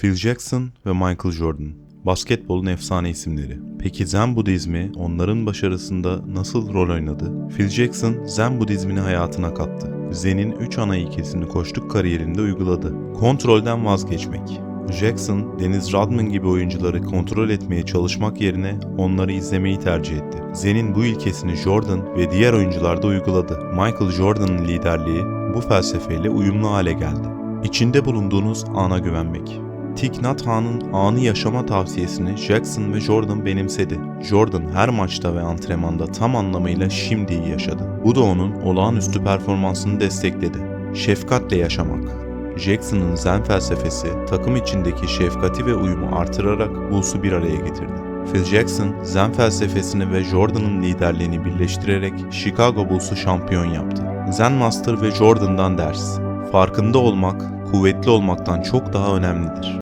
Phil Jackson ve Michael Jordan. Basketbolun efsane isimleri. Peki Zen Budizmi onların başarısında nasıl rol oynadı? Phil Jackson Zen Budizmini hayatına kattı. Zen'in 3 ana ilkesini koştuk kariyerinde uyguladı. Kontrolden vazgeçmek. Jackson, Dennis Rodman gibi oyuncuları kontrol etmeye çalışmak yerine onları izlemeyi tercih etti. Zen'in bu ilkesini Jordan ve diğer oyuncular da uyguladı. Michael Jordan'ın liderliği bu felsefeyle uyumlu hale geldi. İçinde bulunduğunuz ana güvenmek. Thich Nhat anı yaşama tavsiyesini Jackson ve Jordan benimsedi. Jordan her maçta ve antrenmanda tam anlamıyla şimdiyi yaşadı. Bu da onun olağanüstü performansını destekledi. Şefkatle yaşamak. Jackson'ın zen felsefesi takım içindeki şefkati ve uyumu artırarak Bulls'u bir araya getirdi. Phil Jackson, zen felsefesini ve Jordan'ın liderliğini birleştirerek Chicago Bulls'u şampiyon yaptı. Zen Master ve Jordan'dan ders. Farkında olmak, kuvvetli olmaktan çok daha önemlidir.